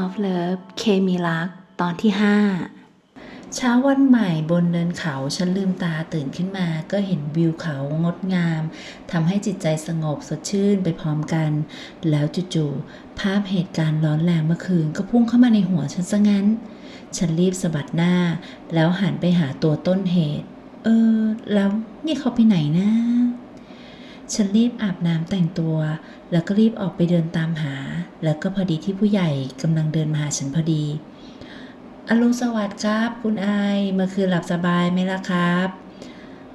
Of Love เคมีรัก ตอนที่ 5 เช้าวันใหม่บนเนินเขา ฉันลืมตาตื่นขึ้นมา ก็เห็นวิวเขางดงามทำให้จิตใจสงบสดชื่นไปพร้อมกัน แล้วจู่ๆ ภาพเหตุการณ์ร้อนแรงเมื่อคืน ก็พุ่งเข้ามาในหัวฉันซะงั้น ฉันรีบสะบัดหน้า แล้วหันไปหาตัวต้นเหตุ เออ แล้วนี่เขาไปไหนนะฉันรีบอาบน้ำแต่งตัว แล้วก็รีบออกไปเดินตามหา แล้วก็พอดีที่ผู้ใหญ่กำลังเดินมาหาฉันพอดี อรุณสวัสดิ์ครับ คุณไอเมื่อคืนหลับสบายไหมล่ะครับ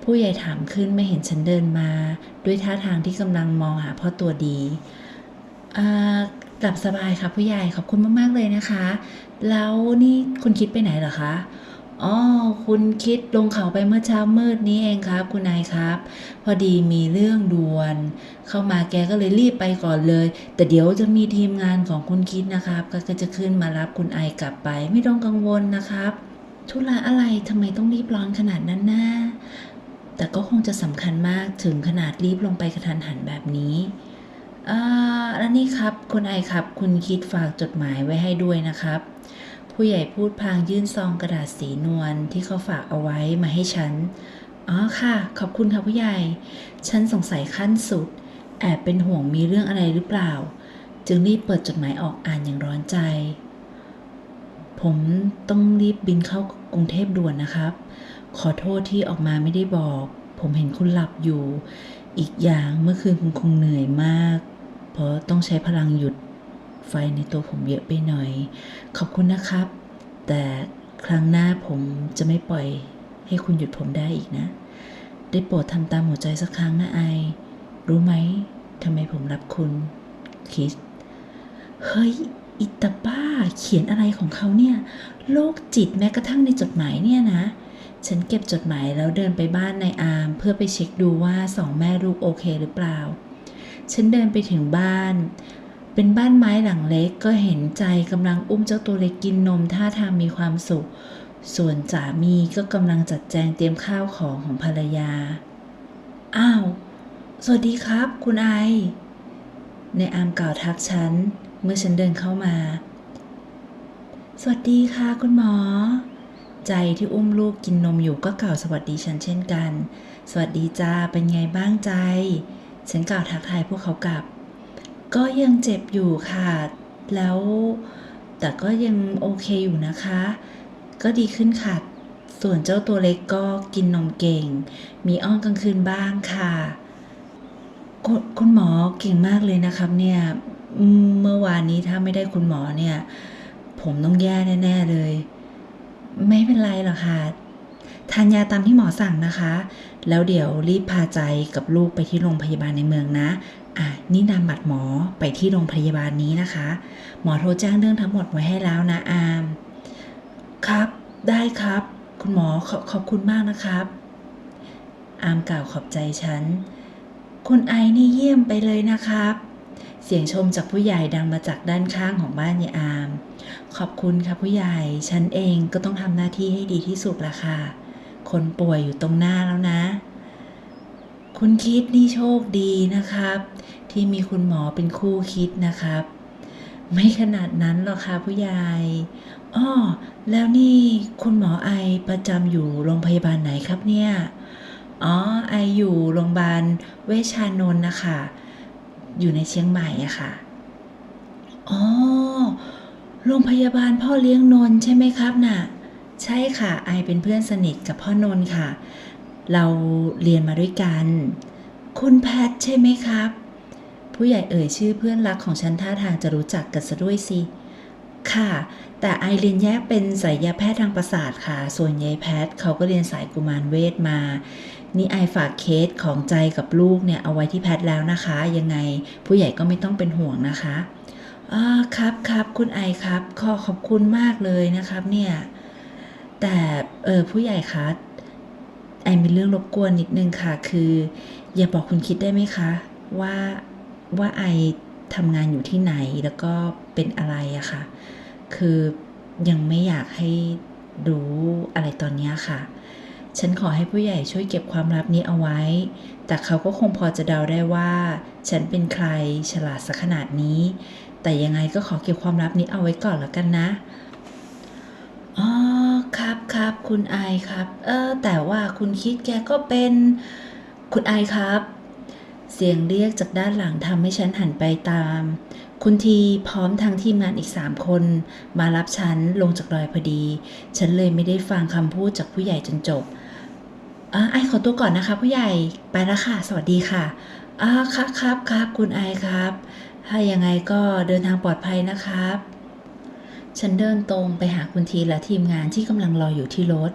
ผู้ใหญ่ถามขึ้นไม่เห็นฉันเดินมา ด้วยท่าทางที่กำลังมองหาพ่อตัวดีอ่าหลับสบายครับผู้ใหญ่ขอบคุณมาก ๆ เลยนะคะ แล้วนี่คุณคิดไปไหนเหรอคะ อ๋อคุณคิดลงเขาไปเมื่อเช้ามืดนี้เองครับ คุณนายครับ พอดีมีเรื่องด่วน เข้ามาแกก็เลยรีบไปก่อนเลย แต่เดี๋ยวจะมีทีมงานของคุณคิดนะครับ ก็จะขึ้นมารับคุณไอกลับไป ไม่ต้องกังวลนะครับ ธุระอะไรทำไมต้องรีบร้อนขนาดนั้นนะแต่ก็คงจะสำคัญมากถึงขนาดรีบลงไปกระทันหันแบบนี้อ่าแล้วนี่ครับ คุณไอครับ คุณคิดฝากจดหมายไว้ให้ด้วยนะครับ ผู้ใหญ่พูดพางยื่นซองกระดาษสีนวลที่เขาฝากเอาไว้มาให้ฉัน อ๋อค่ะ ขอบคุณค่ะผู้ใหญ่ ฉันสงสัยขั้นสุด แอบเป็นห่วงมีเรื่องอะไรหรือเปล่า จึงรีบเปิดจดหมายออกอ่านอย่างร้อนใจ ผมต้องรีบบินเข้ากรุงเทพด่วนนะครับ ขอโทษที่ออกมาไม่ได้บอก ผมเห็นคุณหลับอยู่ อีกอย่างเมื่อคืนคุณคงเหนื่อยมาก เพราะต้องใช้พลังหยุด ไฟในตัวผมเยอะไปหน่อย ขอบคุณนะครับ แต่ครั้งหน้าผมจะไม่ปล่อยให้คุณหยุดผมได้อีกนะ ได้โปรดทำตามหัวใจสักครั้งนะไอ รู้ไหมทำไมผมรับคุณคิดเฮ้ย อิตาบ้า เขียนอะไรของเขาเนี่ยโรคจิตแม้กระทั่งในจดหมายเนี่ยนะ ฉันเก็บจดหมายแล้วเดินไปบ้านนายอาร์มเพื่อไปเช็คดูว่าสองแม่ลูกโอเคหรือเปล่า ฉันเดินไปถึงบ้าน เป็นบ้านไม้หลังเล็กก็เห็นใจกำลังอุ้มเจ้าตัวเล็กกินนมท่าทางมีความสุข ส่วนสามีก็กำลังจัดแจงเตรียมข้าวของของภรรยา อ้าว สวัสดีครับ คุณไอ ในอามกล่าวทักฉัน เมื่อฉันเดินเข้ามา สวัสดีค่ะคุณหมอ ใจที่อุ้มลูกกินนมอยู่ก็กล่าวสวัสดีฉันเช่นกัน สวัสดีจ้าเป็นไงบ้างใจ ฉันกล่าวทักทายพวกเขากลับ ก็ยังเจ็บอยู่ค่ะ แล้ว แต่ก็ยังโอเคอยู่นะคะ ก็ดีขึ้นค่ะ ส่วนเจ้าตัวเล็กก็กินนมเก่ง มีอ้อนกลางคืนบ้างค่ะคคุณหมอเก่งมากเลยนะครับเนี่ย เมื่อวานนี้ถ้าไม่ได้คุณหมอเนี่ย ผมต้องแย่แน่ ๆเลย ไม่เป็นไรหรอกค่ะทานยาตามที่หมอสั่งนะคะ แล้วเดี๋ยวรีบพาใจกับลูกไปที่โรงพยาบาลในเมืองนะ อะนี่นำบัตรหมอไปที่โรงพยาบาลนี้นะคะ หมอโทรแจ้งเรื่องทั้งหมดไว้ให้แล้วนะอาม ครับ ได้ครับ คุณหมอขอขอบคุณมากนะครับ อามกล่าวขอบใจฉัน คุณไอนี่เยี่ยมไปเลยนะครับ เสียงชมจากผู้ใหญ่ดังมาจากด้านข้างของบ้านยายอาม ขอบคุณค่ะผู้ใหญ่ ฉันเองก็ต้องทำหน้าที่ให้ดีที่สุดละค่ะ คนป่วยอยู่ตรงหน้าแล้วนะ คุณคิดนี่โชคดีนะครับ ที่มีคุณหมอเป็นคู่คิดนะครับ ไม่ขนาดนั้นหรอกค่ะผู้ใหญ่อ้อแล้วนี่คุณหมอไอประจำอยู่โรงพยาบาลไหนครับเนี่ยอ๋อไออยู่โรงพยาบาลเวชานนท์นะคะอยู่ในเชียงใหม่อะค่ะอ๋อโรงพยาบาลพ่อเลี้ยงนนท์ใช่ไหมครับน่ะ ใช่ค่ะไอเป็นเพื่อนสนิทกับพ่อนนท์ค่ะ เราเรียนมาด้วยกัน คุณแพทใช่ไหมครับ ผู้ใหญ่เอ่ยชื่อเพื่อนรักของฉันท่าทางจะรู้จักกันซะด้วยสิ ค่ะ แต่ไอเรียนแยกเป็นศัลยาแพทย์ทางประสาทค่ะ ส่วนยายแพทย์เขาก็เรียนสายกุมารเวทมา นี่ไอฝากเคสของใจกับลูกเนี่ยเอาไว้ที่แพทย์แล้วนะคะ ยังไงผู้ใหญ่ก็ไม่ต้องเป็นห่วงนะคะอ่าครับครับคุณไอครับ ขอขอบคุณมากเลยนะครับเนี่ยแต่เออผู้ใหญ่คะ ไอมีเรื่องรบกวนนิดนึงค่ะ คืออย่าบอกคุณคิดได้ไหมคะ ว่าว่าไอทำงานอยู่ที่ไหนแล้วก็เป็นอะไรอะค่ะ คือยังไม่อยากให้รู้อะไรตอนนี้ค่ะ ฉันขอให้ผู้ใหญ่ช่วยเก็บความลับนี้เอาไว้ แต่เขาก็คงพอจะเดาได้ว่า ฉันเป็นใครฉลาดสักขนาดนี้ แต่ยังไงก็ขอเก็บความลับนี้เอาไว้ก่อนแล้วกันนะ อ๋อครับครับคุณไอครับ เออ แต่ว่าคุณคิดแกก็เป็นคุณไอครับ เสียงเรียกจากด้านหลังทำให้ฉันหันไปตาม คุณทีพร้อมทั้งทีมงานอีกสามคน มารับฉันลงจากดอยพอดี ฉันเลยไม่ได้ฟังคำพูดจากผู้ใหญ่จนจบอ่าไอขอตัวก่อนนะคะ ผู้ใหญ่ไปแล้วค่ะ สวัสดีค่ะอ่าครับครับครับคุณไอครับ ถ้ายังไงก็เดินทางปลอดภัยนะครับ ฉันเดินตรงไปหาคุณทีและทีมงานที่กำลังรออยู่ที่รถ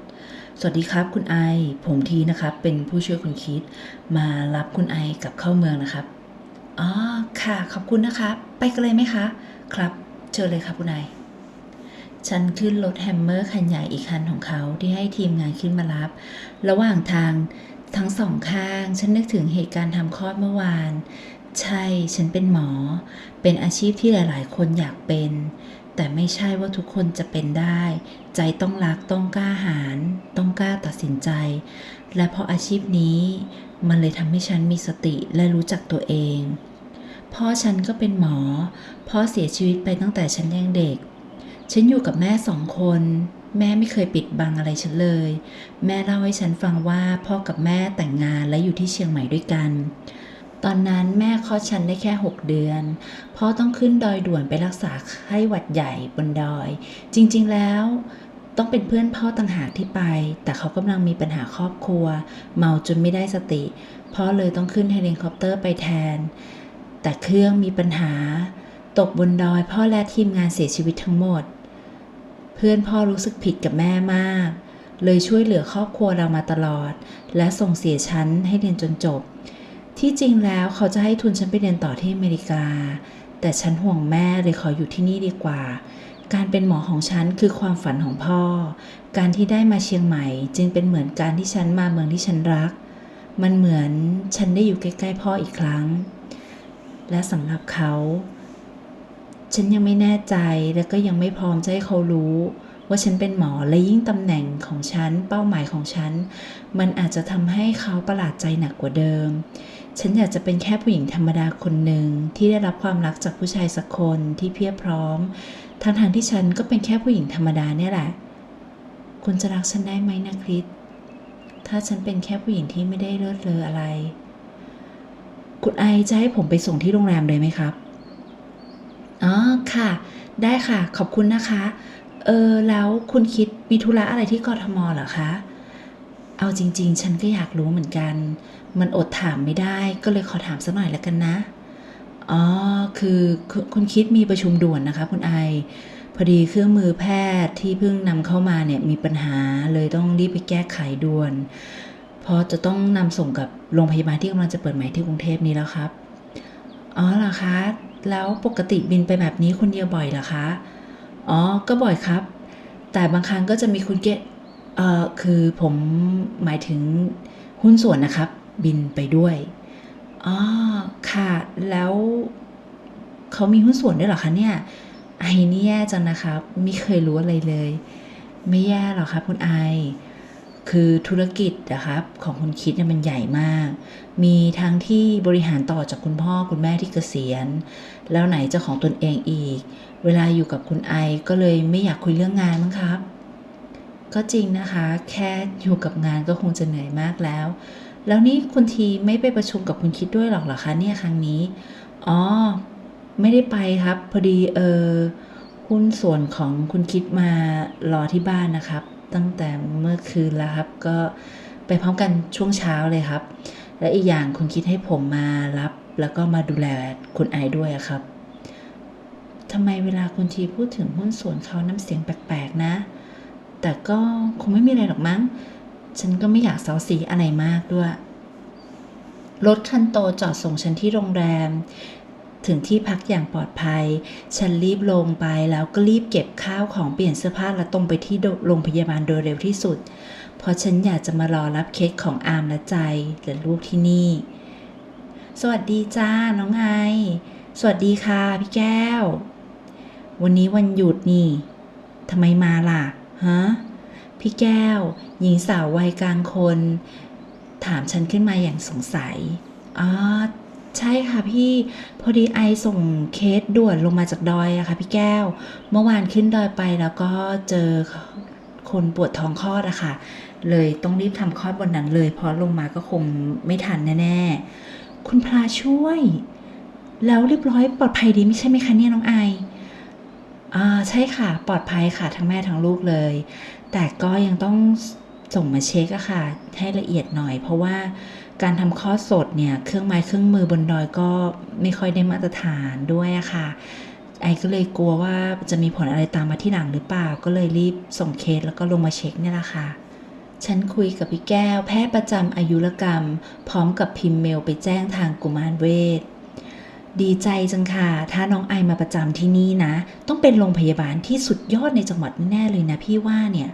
สวัสดีครับคุณไอ ผมทีนะครับ เป็นผู้ช่วยคุณคิด มารับคุณไอกับเข้าเมืองนะครับ อ๋อ ค่ะ ขอบคุณนะครับไปกันเลยไหมคะ ครับเชิญเลยครับคุณไอ ฉันขึ้นรถแฮมเมอร์คันใหญ่อีกคันของเขาที่ให้ทีมงานขึ้นมารับ ระหว่างทางทั้งสองข้าง ฉันนึกถึงเหตุการณ์ทำคลอดเมื่อวาน ใช่ ฉันเป็นหมอ เป็นอาชีพที่หลาย ๆ คนอยากเป็น แต่ไม่ใช่ว่าทุกคนจะเป็นได้ ใจต้องรักต้องกล้าหาญต้องกล้าตัดสินใจ และเพราะอาชีพนี้ มันเลยทำให้ฉันมีสติและรู้จักตัวเอง พ่อฉันก็เป็นหมอ พ่อเสียชีวิตไปตั้งแต่ฉันยังเด็ก ฉันอยู่กับแม่สองคน แม่ไม่เคยปิดบังอะไรฉันเลย แม่เล่าให้ฉันฟังว่าพ่อกับแม่แต่งงานและอยู่ที่เชียงใหม่ด้วยกัน ตอนนั้นแม่คลอดฉันได้แค่ 6 เดือน พ่อต้องขึ้นดอยด่วนไปรักษาไข้หวัดใหญ่บนดอย จริง ๆ แล้วต้องเป็นเพื่อนพ่อต่างหากที่ไป แต่เขากำลังมีปัญหาครอบครัว เมาจนไม่ได้สติ พ่อเลยต้องขึ้นเฮลิคอปเตอร์ไปแทน แต่เครื่องมีปัญหา ตกบนดอยพ่อและทีมงานเสียชีวิตทั้งหมด เพื่อนพ่อรู้สึกผิดกับแม่มาก เลยช่วยเหลือครอบครัวเรามาตลอด และส่งเสียฉันให้เรียนจนจบ ที่จริงแล้วเขาจะให้ทุนฉันไปเรียนต่อที่อเมริกา แต่ฉันห่วงแม่เลยขออยู่ที่นี่ดีกว่า การเป็นหมอของฉันคือความฝันของพ่อ การที่ได้มาเชียงใหม่ จึงเป็นเหมือนการที่ฉันมาเมืองที่ฉันรัก มันเหมือนฉันได้อยู่ใกล้ๆพ่ออีกครั้ง และสำหรับเขา ฉันยังไม่แน่ใจและก็ยังไม่พร้อมจะให้เขารู้ว่าฉันเป็นหมอและยิ่งตำแหน่งของฉัน เป้าหมายของฉัน มันอาจจะทำให้เขาประหลาดใจหนักกว่าเดิม ฉันอยากจะเป็นแค่ผู้หญิงธรรมดาคนหนึ่งที่ได้รับความรักจากผู้ชายสักคนที่เพียบพร้อมทั้งทางที่ฉันก็เป็นแค่ผู้หญิงธรรมดาเนี่ยแหละ คุณจะรักฉันได้ไหมนะคริสถ้าฉันเป็นแค่ผู้หญิงที่ไม่ได้เลิศเลออะไร คุณไอจะให้ผมไปส่งที่โรงแรมเลยไหมครับ อ๋อค่ะ ได้ค่ะ ขอบคุณนะคะ เออแล้วคุณคิดมีธุระอะไรที่กรทมเหรอคะ เอาจริง ๆ ฉันก็อยากรู้เหมือนกัน มันอดถามไม่ได้ก็เลยขอถามสักหน่อยแล้วกันนะ อ๋อ คือคคุณคิดมีประชุมด่วนนะคะ คุณไอ พอดีเครื่องมือแพทย์ที่เพิ่งนำเข้ามาเนี่ยมีปัญหาเลยต้องรีบไปแก้ไขด่วน เพราะจะต้องนำส่งกับโรงพยาบาลที่กำลังจะเปิดใหม่ที่กรุงเทพนี้แล้วครับ อ๋อเหรอคะ แล้วปกติบินไปแบบนี้คนเดียวบ่อยเหรอคะ อ๋อ ก็บ่อยครับ แต่บางครั้งก็จะมีคุณเก เอ่อคือผมหมายถึงหุ้นส่วนนะครับ บินไปด้วยอ๋อค่ะ แล้วเขามีหุ้นส่วนด้วยเหรอคะเนี่ยไอนี่แย่จังนะครับ ไม่เคยรู้อะไรเลย ไม่แย่หรอกครับคุณไอคือธุรกิจนะครับของคุณคิดเนี่ยมันใหญ่มาก มีทั้งที่บริหารต่อจากคุณพ่อคุณแม่ที่เกษียณ แล้วไหนจะของตนเองอีก เวลาอยู่กับคุณไอก็เลยไม่อยากคุยเรื่องงานมั้งครับ ก็จริงนะคะ แค่อยู่กับงานก็คงจะเหนื่อยมากแล้ว แล้วนี่คุณทีไม่ไปประชุมกับคุณคิดด้วยหรอกเหรอคะเนี่ยครั้งนี้ อ๋อ ไม่ได้ไปครับ พอดีเออหุ้นส่วนของคุณคิดมารอที่บ้านนะครับ ตั้งแต่เมื่อคืนแล้วครับ ก็ไปพร้อมกันช่วงเช้าเลยครับ และอีกอย่างคุณคิดให้ผมมารับ แล้วก็มาดูแลคุณไอด้วยครับทำไมเวลาคุณทีพูดถึงหุ้นส่วนเขาน้ำเสียงแปลกๆนะ แต่ก็คงไม่มีอะไรหรอกมั้ง ฉันก็ไม่อยากเซาซีอะไรมากด้วย รถคันโตจอดส่งฉันที่โรงแรม ถึงที่พักอย่างปลอดภัย ฉันรีบลงไปแล้วก็รีบเก็บข้าวของเปลี่ยนเสื้อผ้าและตรงไปที่โรงพยาบาลโดยเร็วที่สุด เพราะฉันอยากจะมารอรับเค้กของอามและใจและลูกที่นี่ สวัสดีจ้าน้องไอ สวัสดีค่ะพี่แก้ว วันนี้วันหยุดนี่ทำไมมาล่ะ ฮะ พี่แก้ว หญิงสาววัยกลางคน ถามฉันขึ้นมาอย่างสงสัย อ๋อ ใช่ค่ะพี่ พอดีไอส่งเคสด่วนลงมาจากดอยอะค่ะพี่แก้ว เมื่อวานขึ้นดอยไปแล้วก็เจอคนปวดท้องคลอดอะค่ะ เลยต้องรีบทำคลอดบนนั้นเลย เพราะลงมาก็คงไม่ทันแน่ๆ คุณพลาช่วย แล้วเรียบร้อยปลอดภัยดีไม่ใช่ไหมคะเนี่ยน้องไอ อ่าใช่ค่ะ ปลอดภัยค่ะทั้งแม่ทั้งลูกเลย แต่ก็ยังต้องส่งมาเช็คอะค่ะ ให้ละเอียดหน่อย เพราะว่าการทำคลอสดเนี่ย เครื่องไม้เครื่องมือบนดอยก็ไม่ค่อยได้มาตรฐานด้วยอะค่ะ ไอก็เลยกลัวว่าจะมีผลอะไรตามมาที่หลังหรือเปล่า ก็เลยรีบส่งเคสแล้วก็ลงมาเช็คเนี่ยแหละค่ะ ฉันคุยกับพี่แก้วแพทย์ประจำอายุรกรรม พร้อมกับพิมพ์เมลไปแจ้งทางกุมารเวช ดีใจจังค่ะ ถ้าน้องไอมาประจำที่นี่นะ ต้องเป็นโรงพยาบาลที่สุดยอดในจังหวัดแน่เลยนะพี่ว่าเนี่ย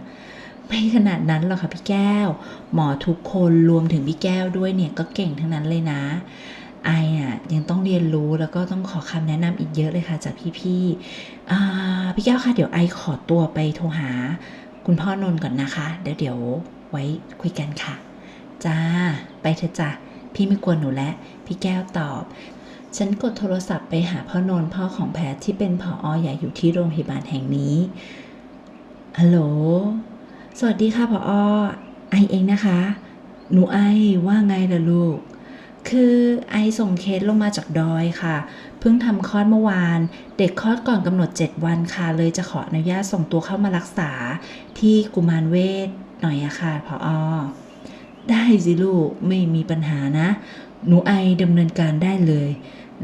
ไม่ขนาดนั้นหรอกค่ะพี่แก้ว หมอทุกคนรวมถึงพี่แก้วด้วยเนี่ยก็เก่งทั้งนั้นเลยนะไออะยังต้องเรียนรู้แล้วก็ต้องขอคำแนะนำอีกเยอะเลยค่ะจากพี่ๆอ่พี่แก้วค่ะเดี๋ยวไอขอตัวไปโทรหา คุณพ่อนนท์ก่อนนะคะเดี๋ยวเดี๋ยวไว้คุยกันค่ะ จ้า ไปเถอะจ้ะพี่ไม่กวนหนูแล้วพี่แก้วตอบ ฉันกดโทรศัพท์ไปหาพ่อนนท์พ่อของแพทที่เป็นผออใหญ่อยู่ที่โรงพยาบาลแห่งนี้ ฮัลโหล สวัสดีค่ะผออไอเองนะคะ หนูไอว่าไงล่ะลูก คือไอส่งเคสลงมาจากดอยค่ะ เพิ่งทำคลอดเมื่อวาน เด็กคลอดก่อนกำหนด 7 วันค่ะ เลยจะขออนุญาตส่งตัวเข้ามารักษาที่กุมารเวชหน่อยอะค่ะผออได้สิลูกไม่มีปัญหานะ หนูไอดำเนินการได้เลย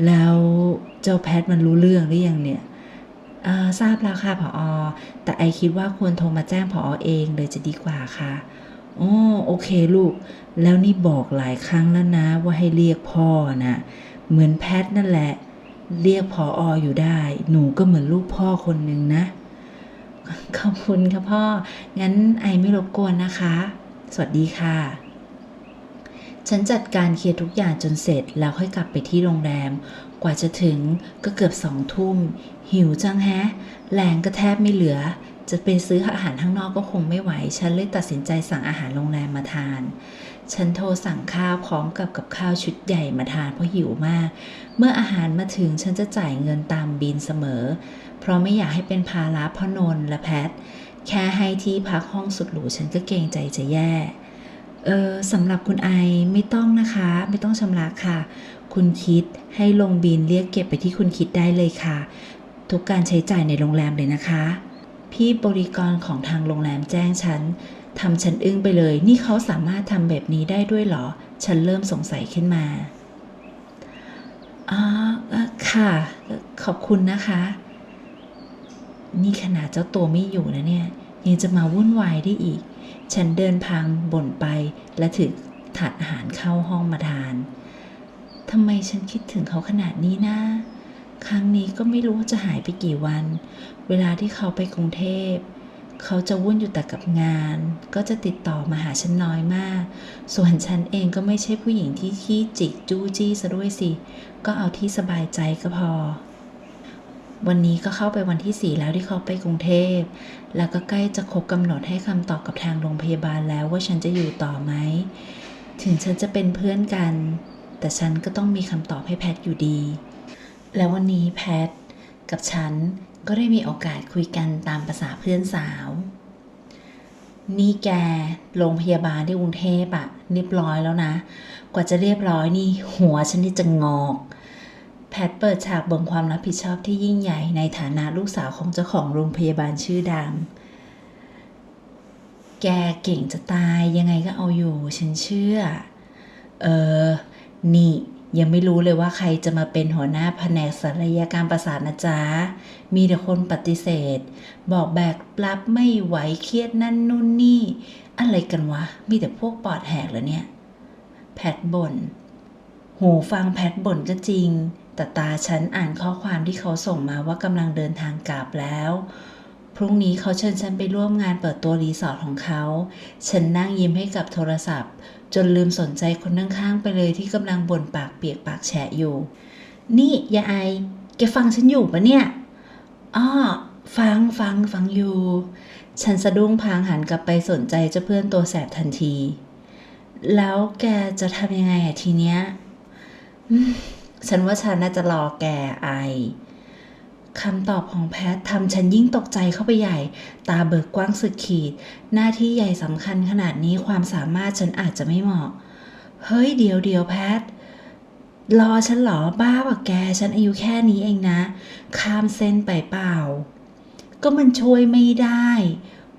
แล้วเจ้าแพทมันรู้เรื่องหรือยังเนี่ยทราบแล้วค่ะผออแต่ไอคิดว่าควรโทรมาแจ้งผออเองเลยจะดีกว่าค่ะโอ๋อโอเคลูก แล้วนี่บอกหลายครั้งแล้วนะ ว่าให้เรียกพ่อนะเหมือนแพทนั่นแหละ เรียกผอออยู่ได้ หนูก็เหมือนลูกพ่อคนหนึ่งนะ ขอบคุณค่ะพ่อ งั้นไอไม่รบกวนนะคะ สวัสดีค่ะ ฉันจัดการเคลียร์ทุกอย่างจนเสร็จแล้วค่อยกลับไปที่โรงแรม กว่าจะถึงก็เกือบสองทุ่ม หิวจังแฮะ แรงก็แทบไม่เหลือ จะไปซื้ออาหารข้างนอกก็คงไม่ไหว ฉันเลยตัดสินใจสั่งอาหารโรงแรมมาทาน ฉันโทรสั่งข้าวพร้อมกับกับข้าวชุดใหญ่มาทานเพราะหิวมาก เมื่ออาหารมาถึงฉันจะจ่ายเงินตามบินเสมอ เพราะไม่อยากให้เป็นภาระพ่อนนและแพท แค่ให้ที่พักห้องสุดหรูฉันก็เกรงใจจะแย่ ออสำหรับคุณไอไม่ต้องนะคะ ไม่ต้องชำระค่ะ คุณคิดให้ลงบินเรียกเก็บไปที่คุณคิดได้เลยค่ะ ทุกการใช้จ่ายในโรงแรมเลยนะคะ พี่บริกรของทางโรงแรมแจ้งฉันทำฉันอึ้งไปเลย นี่เขาสามารถทำแบบนี้ได้ด้วยเหรอ ฉันเริ่มสงสัยขึ้นมาอ่าเอ่อค่ะ ขอบคุณนะคะ นี่ขนาดเจ้าตัวไม่อยู่นะเนี่ย ยังจะมาวุ่นวายได้อีก ฉันเดินพังบ่นไปและถือถาดอาหารเข้าห้องมาทานทำไมฉันคิดถึงเขาขนาดนี้นะ ครั้งนี้ก็ไม่รู้ว่าจะหายไปกี่วัน เวลาที่เขาไปกรุงเทพ เขาจะวุ่นอยู่แต่กับงาน ก็จะติดต่อมาหาฉันน้อยมาก ส่วนฉันเองก็ไม่ใช่ผู้หญิงที่ขี้จิกจู้จี้ซะด้วยสิ ก็เอาที่สบายใจก็พอ วันนี้ก็เข้าไปวันที่สี่แล้วที่เขาไปกรุงเทพ แล้วก็ใกล้จะครบกำหนดให้คำตอบกับทางโรงพยาบาลแล้วว่าฉันจะอยู่ต่อไหม ถึงฉันจะเป็นเพื่อนกัน แต่ฉันก็ต้องมีคำตอบให้แพทอยู่ดี แล้ววันนี้แพทกับฉันก็ได้มีโอกาสคุยกันตามภาษาเพื่อนสาว นี่แกโรงพยาบาลที่กรุงเทพอะเรียบร้อยแล้วนะ กว่าจะเรียบร้อยนี่หัวฉันนี่จะงอก แพทเปิดฉากบ่งความรับผิดชอบที่ยิ่งใหญ่ในฐานะลูกสาวของเจ้าของโรงพยาบาลชื่อดัง แกเก่งจะตายยังไงก็เอาอยู่ ฉันเชื่อ เออ นี่ยังไม่รู้เลยว่าใครจะมาเป็นหัวหน้าแผนกศัลยกรรมประสาทนะจ๊ะ มีแต่คนปฏิเสธ บอกแบกรับไม่ไหวเครียดนั่นนู่นนี่ อะไรกันวะ มีแต่พวกปอดแหกเหรอเนี่ย แพทบ่นหูฟังแพทบ่นก็จริง แต่ตาฉันอ่านข้อความที่เขาส่งมาว่ากำลังเดินทางกลับแล้ว พรุ่งนี้เขาเชิญฉันไปร่วมงานเปิดตัวรีสอร์ทของเขา ฉันนั่งยิ้มให้กับโทรศัพท์ จนลืมสนใจคนข้างๆไปเลยที่กำลังบ่นปากเปียกปากแฉะอยู่ นี่ยายไอแกฟังฉันอยู่ปะเนี่ยอ้อฟังฟังฟังอยู่ ฉันสะดุ้งพางหันกลับไปสนใจเจ้าเพื่อนตัวแสบทันที แล้วแกจะทำยังไงอะทีเนี้ย ฉันว่าฉันน่าจะรอแกไอคำตอบของแพททำฉันยิ่งตกใจเข้าไปใหญ่ ตาเบิกกว้างสุดขีด หน้าที่ใหญ่สำคัญขนาดนี้ความสามารถฉันอาจจะไม่เหมาะ เฮ้ยเดี๋ยวเดี๋ยวแพท รอฉันหรอบ้าปะแก ฉันอายุแค่นี้เองนะ ข้ามเส้นไปเปล่า ก็มันช่วยไม่ได้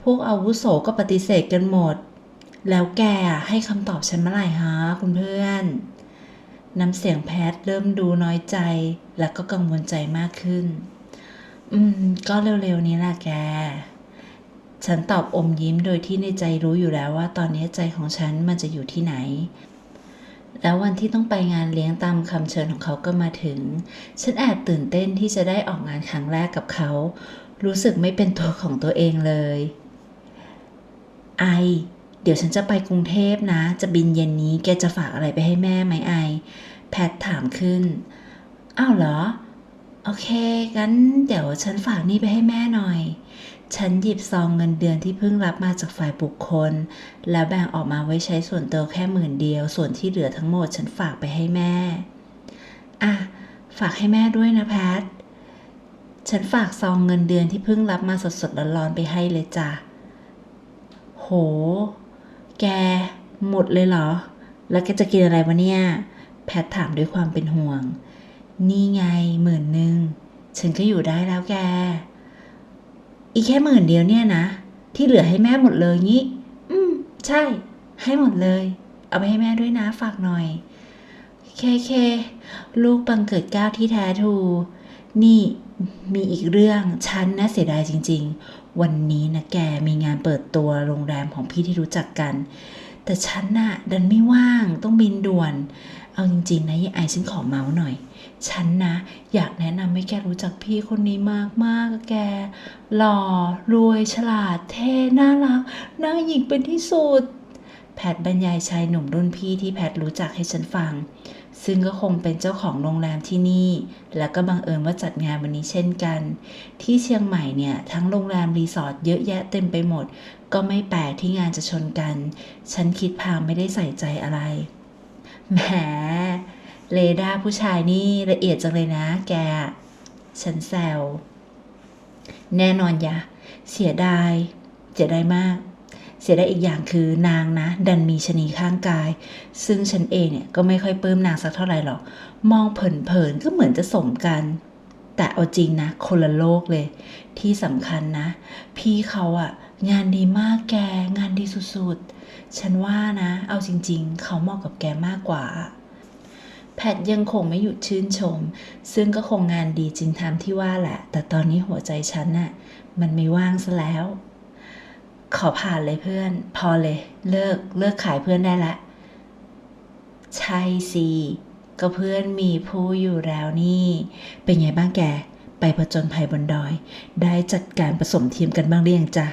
พวกอาวุโสก็ปฏิเสธกันหมด แล้วแกให้คำตอบฉันเมื่อไหร่ฮะคุณเพื่อน น้ำเสียงแพทเริ่มดูน้อยใจ และก็กังวลใจมากขึ้น อืม ก็เร็วๆนี้แหละแก ฉันตอบอมยิ้มโดยที่ในใจรู้อยู่แล้วว่า ตอนนี้ใจของฉันมันจะอยู่ที่ไหน แล้ววันที่ต้องไปงานเลี้ยงตามคำเชิญของเขาก็มาถึง ฉันแอบตื่นเต้นที่จะได้ออกงานครั้งแรกกับเขา รู้สึกไม่เป็นตัวของตัวเองเลย ไอ เดี๋ยวฉันจะไปกรุงเทพนะ จะบินเย็นนี้ แกจะฝากอะไรไปให้แม่ไหมไอ แพทถามขึ้น อ้าวเหรอ โอเค งั้นเดี๋ยวฉันฝากนี่ไปให้แม่หน่อย ฉันหยิบซองเงินเดือนที่เพิ่งรับมาจากฝ่ายบุคคล แล้วแบ่งออกมาไว้ใช้ส่วนตัวแค่หมื่นเดียว ส่วนที่เหลือทั้งหมดฉันฝากไปให้แม่ อะ ฝากให้แม่ด้วยนะแพท ฉันฝากซองเงินเดือนที่เพิ่งรับมาสดๆร้อนๆไปให้เลยจ้ะโห แกหมดเลยเหรอ แล้วแกจะกินอะไรวะเนี่ย แพทถามด้วยความเป็นห่วง นี่ไงหมื่นหนึ่ง ฉันก็อยู่ได้แล้วแก อีกแค่หมื่นเดียวเนี่ยนะ ที่เหลือให้แม่หมดเลยงี้ อืม ใช่ ให้หมดเลย เอาไปให้แม่ด้วยนะฝากหน่อย เคเค ลูกบังเกิดก้าวที่แท้ทูนี่มีอีกเรื่องฉันนะเสียดายจริง ๆ วันนี้นะแกมีงานเปิดตัวโรงแรมของพี่ที่รู้จักกัน แต่ฉันน่ะดันไม่ว่างต้องบินด่วน เอาจริงๆนะยายไอฉันขอเมาส์หน่อย ฉันนะ อยากแนะนำให้แกรู้จักพี่คนนี้มากๆแก หล่อรวยฉลาดเท่น่ารักน่าหญิงเป็นที่สุด แพทบรรยายชายหนุ่มรุ่นพี่ที่แพทรู้จักให้ฉันฟัง ซึ่งก็คงเป็นเจ้าของโรงแรมที่นี่ แล้วก็บังเอิญว่าจัดงานวันนี้เช่นกัน ที่เชียงใหม่เนี่ย ทั้งโรงแรมรีสอร์ทเยอะแยะเต็มไปหมด ก็ไม่แปลกที่งานจะชนกัน ฉันคิดพางไม่ได้ใส่ใจอะไร แหม เรดาร์ผู้ชายนี่ละเอียดจังเลยนะแก ฉันแซว แน่นอนยะ เสียดาย เสียดายมาก เสียดายอีกอย่างคือนางนะ ดันมีชนีข้างกาย ซึ่งฉันเองเนี่ยก็ไม่ค่อยปลื้มนางสักเท่าไหร่หรอก มองเผินๆก็เหมือนจะสมกัน แต่เอาจริงนะ คนละโลกเลย ที่สำคัญนะ พี่เขาอะงานดีมากแก งานดีสุดๆ ฉันว่านะ เอาจริง ๆ เขาเหมาะกับแกมากกว่าแพทยังคงไม่หยุดชื่นชม ซึ่งก็คงงานดีจริงทำที่ว่าแหละ แต่ตอนนี้หัวใจฉันน่ะ มันไม่ว่างซะแล้ว ขอผ่านเลยเพื่อน พอเลย เลิกเลิกขายเพื่อนได้ละ ใช่สิก็เพื่อนมีผู้อยู่แล้วนี่ เป็นไงบ้างแก ไปผจญภัยบนดอย ได้จัดการผสมทีมกันบ้างหรือยังจ๊ะ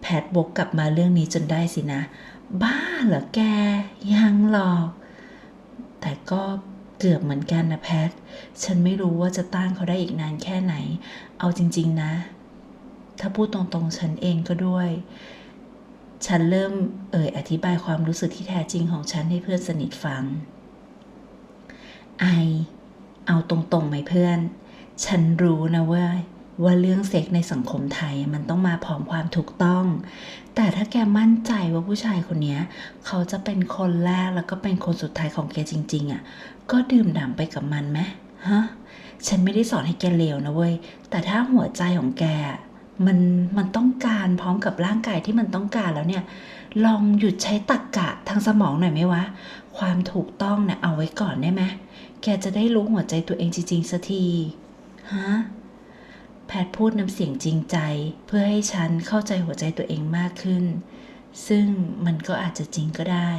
แพทบกกลับมาเรื่องนี้จนได้สินะ บ้าเหรอแก ยังหรอก แต่ก็เกือบเหมือนกันนะแพท ฉันไม่รู้ว่าจะต้านเขาได้อีกนานแค่ไหน เอาจริง ๆ นะ ถ้าพูดตรงๆ ฉันเองก็ด้วย ฉันเริ่มเอ่ยอธิบายความรู้สึกที่แท้จริงของฉันให้เพื่อนสนิทฟัง ไอ เอาตรงๆไหมเพื่อน ฉันรู้นะเว่าว่าเรื่องเซ็กในสังคมไทยมันต้องมาพร้อมความถูกต้อง แต่ถ้าแกมั่นใจว่าผู้ชายคนนี้เขาจะเป็นคนแรกแล้วก็เป็นคนสุดท้ายของแกจริง ๆอะ ก็ดื่มด่ำไปกับมันไหมฮะ ฉันไม่ได้สอนให้แกเลวนะเว้ย แต่ถ้าหัวใจของแก มันมันต้องการพร้อมกับร่างกายที่มันต้องการแล้วเนี่ย ลองหยุดใช้ตักกะทางสมองหน่อยไหมวะ ความถูกต้องเนี่ยเอาไว้ก่อนได้ไหมแกจะได้รู้หัวใจตัวเองจริงๆสักทีฮะแพทย์พูดน้ำเสียงจริงใจ เพื่อให้ฉันเข้าใจหัวใจตัวเองมากขึ้น ซึ่งมันก็อาจจะจริงก็ได้